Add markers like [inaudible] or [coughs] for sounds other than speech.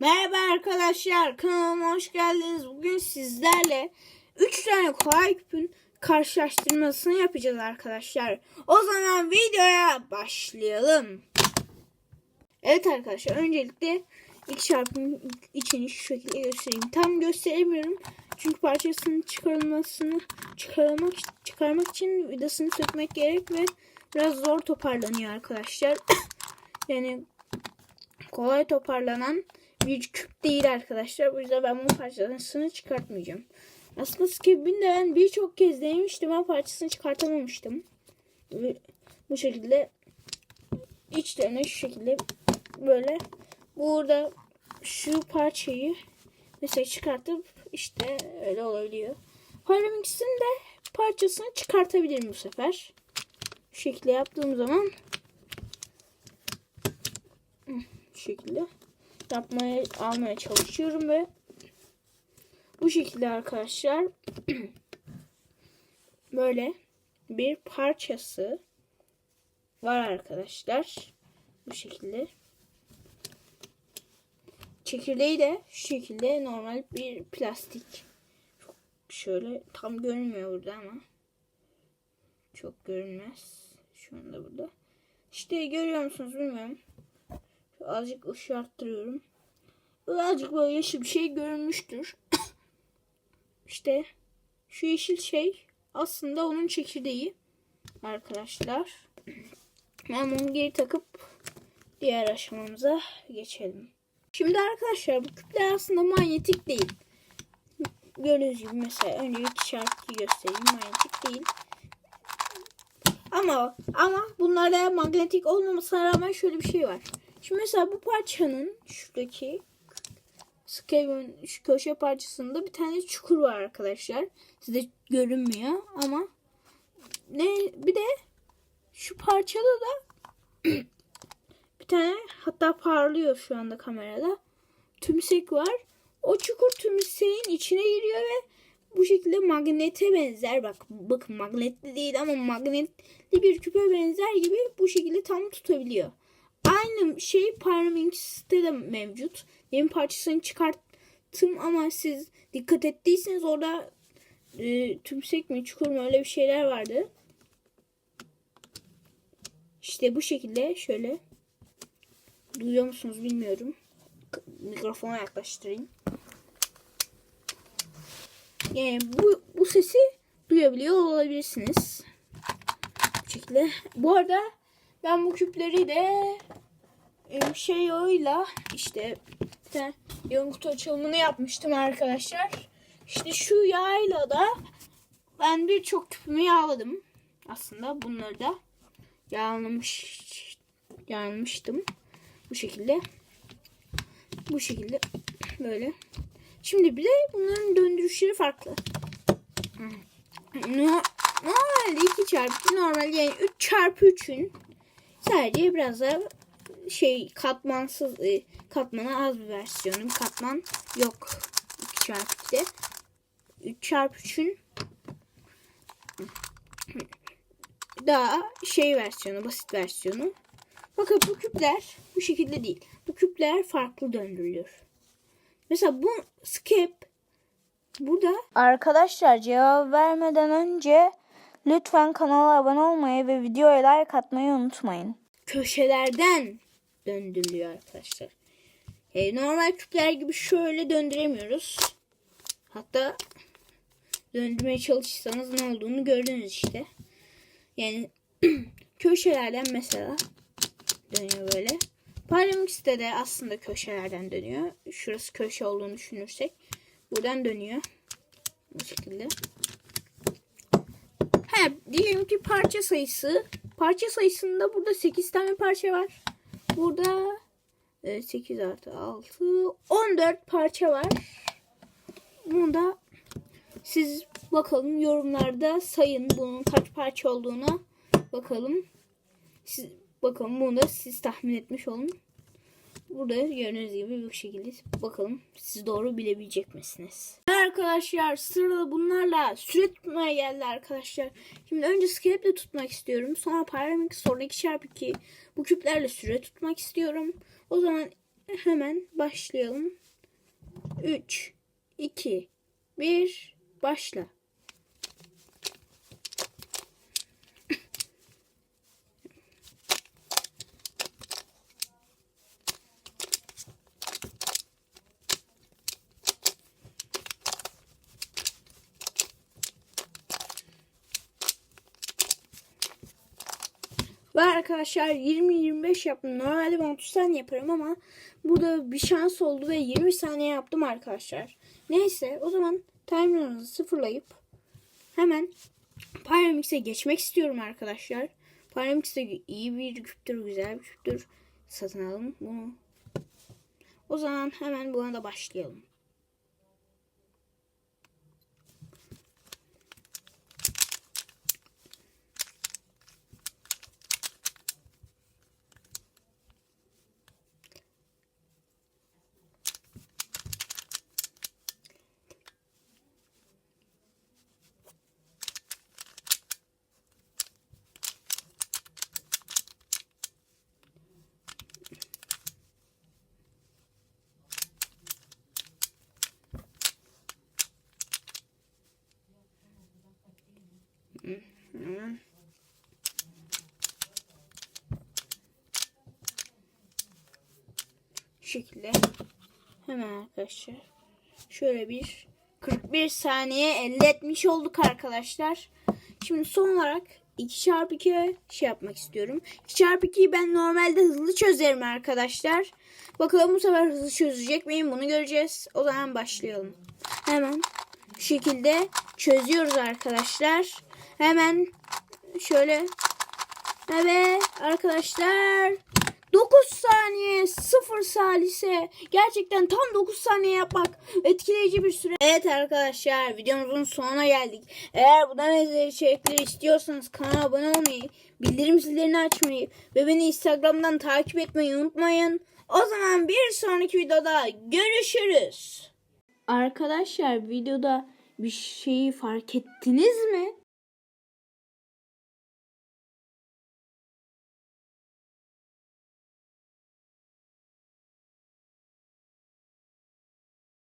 Merhaba arkadaşlar kanalıma hoş geldiniz. Bugün sizlerle 3 tane kolay küpün karşılaştırmasını yapacağız arkadaşlar. O zaman videoya başlayalım. Evet arkadaşlar öncelikle ilk çarpımın içini şu şekilde göstereyim. Tam gösteremiyorum. Çünkü parçasının çıkarılmasını çıkarmak çıkarmak için vidasını sökmek gerek ve biraz zor toparlanıyor arkadaşlar. [coughs] yani kolay toparlanan bir küp değil arkadaşlar. Bu yüzden ben bu parçasını çıkartmayacağım. Aslında Skib'in de ben birçok kez denemiştim ama parçasını çıkartamamıştım. Bu şekilde içlerine şu şekilde böyle burada şu parçayı mesela çıkartıp işte öyle olabiliyor. Pyramix'in de parçasını çıkartabilirim bu sefer. Şu şekilde yaptığım zaman bu şekilde yapmaya almaya çalışıyorum ve bu şekilde arkadaşlar [clears throat] böyle bir parçası var arkadaşlar. Bu şekilde. Çekirdeği de şu şekilde normal bir plastik. Şöyle tam görünmüyor burada ama. Çok görünmez. Şu anda burada. İşte görüyor musunuz bilmiyorum. Azıcık ışığı arttırıyorum. Azıcık böyle yeşil bir şey görünmüştür. [coughs] işte şu yeşil şey aslında onun çekirdeği arkadaşlar. [coughs] Ben bunu geri takıp diğer aşamamıza geçelim. Şimdi arkadaşlar bu küpler aslında manyetik değil. Gördüğünüz gibi mesela önce bir işareti göstereyim. Manyetik değil. Ama ama bunlarda magnetik olmamasına rağmen şöyle bir şey var. Şimdi mesela bu parçanın şuradaki Skevin şu köşe parçasında bir tane çukur var arkadaşlar. Size görünmüyor ama ne bir de şu parçada da [clears throat] bir tane hatta parlıyor şu anda kamerada. Tümsek var. O çukur tümseğin içine giriyor ve bu şekilde magnete benzer. Bak bakın magnetli değil ama magnetli bir küpe benzer gibi bu şekilde tam tutabiliyor. Aynı şey Pyraminx'te de mevcut. Yeni parçasını çıkarttım ama siz dikkat ettiyseniz orada e, tümsek mi çukur mu öyle bir şeyler vardı. İşte bu şekilde şöyle duyuyor musunuz bilmiyorum. Mikrofona yaklaştırayım. Yani bu, bu sesi duyabiliyor olabilirsiniz. Bu şekilde. Bu arada ben bu küpleri de e, şey yağıyla işte bir tane kutu açılımını yapmıştım arkadaşlar. İşte şu yağıyla da ben birçok küpümü yağladım. Aslında bunları da yağlamış yağlamıştım. Bu şekilde. Bu şekilde böyle. Şimdi bir de bunların döndürüşleri farklı. Normalde 2 çarpı 2 normal yani 3 çarpı 3'ün sadece biraz da şey katmansız e, katmana az bir versiyonu. Katman yok 2 çarpı 2'de. 3 çarpı 3'ün daha şey versiyonu, basit versiyonu. Bakın bu küpler bu şekilde değil. Bu küpler farklı döndürülüyor. Mesela bu skip burada. Arkadaşlar cevap vermeden önce lütfen kanala abone olmayı ve videoya like atmayı unutmayın. Köşelerden döndürülüyor arkadaşlar. E, normal küpler gibi şöyle döndüremiyoruz. Hatta döndürmeye çalışırsanız ne olduğunu gördünüz işte. Yani [clears throat] köşelerden mesela dönüyor böyle. Pyramix'te de aslında köşelerden dönüyor. Şurası köşe olduğunu düşünürsek. Buradan dönüyor. Bu şekilde. He, diyelim ki parça sayısı. Parça sayısında burada 8 tane parça var. Burada 8 artı 6 14 parça var. Bunda siz bakalım yorumlarda sayın bunun kaç parça olduğuna bakalım. Siz bakalım bunu da siz tahmin etmiş olun. Burada gördüğünüz gibi bu şekilde bakalım siz doğru bilebilecek misiniz? Arkadaşlar sırada bunlarla süre tutmaya geldi arkadaşlar. Şimdi önce skeletle tutmak istiyorum. Sonra Pyramix sonra 2 çarpı 2 bu küplerle süre tutmak istiyorum. O zaman hemen başlayalım. 3, 2, 1, başla. Ve arkadaşlar 20-25 yaptım. Normalde ben 30 saniye yaparım ama burada bir şans oldu ve 20 saniye yaptım arkadaşlar. Neyse o zaman timer'ınızı sıfırlayıp hemen Pyramix'e geçmek istiyorum arkadaşlar. Pyramix de iyi bir küptür, güzel bir küptür. Satın alalım bunu. O zaman hemen buna da başlayalım. Şekilde hemen arkadaşlar şöyle bir 41 saniye elde etmiş olduk arkadaşlar. Şimdi son olarak 2 çarpı 2 şey yapmak istiyorum. 2 çarpı 2'yi ben normalde hızlı çözerim arkadaşlar. Bakalım bu sefer hızlı çözecek miyim bunu göreceğiz. O zaman başlayalım. Hemen şekilde çözüyoruz arkadaşlar. Hemen şöyle Evet arkadaşlar 9 saniye 0 salise gerçekten tam 9 saniye yapmak etkileyici bir süre. Evet arkadaşlar videomuzun sonuna geldik. Eğer bu benzeri içerikleri istiyorsanız kanala abone olmayı, bildirim zillerini açmayı ve beni Instagram'dan takip etmeyi unutmayın. O zaman bir sonraki videoda görüşürüz. Arkadaşlar videoda bir şeyi fark ettiniz mi?